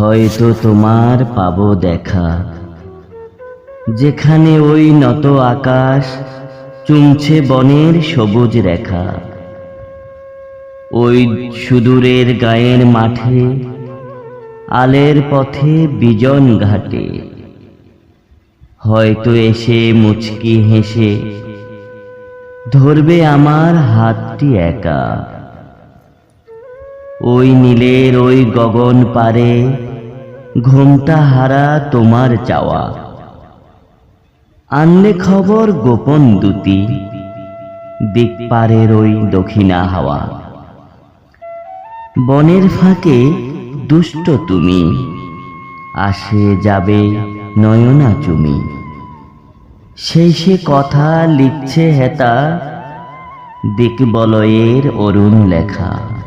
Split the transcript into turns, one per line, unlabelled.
হয়তো তোমার পাবো দেখা। যেখানে ওই নত আকাশ, চুমছে বনের সবুজ রেখা। ওই সুদূরের গায়ের মাঠে, আলের পথে বিজন ঘাটে। হয়তো এসে মুচকি হেসে, ধরবে আমার হাতটি একা। ওই নীলের ওই গগন পারে ঘুমটা হারা তোমার চাওয়া। আনলে খবর গোপন দুতি, দিক পারের ওই দক্ষিণা হাওয়া। বনের ফাঁকে দুষ্ট তুমি, আসে যাবে নয়না চুমি। সেই সে কথা লিখছে হেতা, দিক বলয়ের অরুণ লেখা।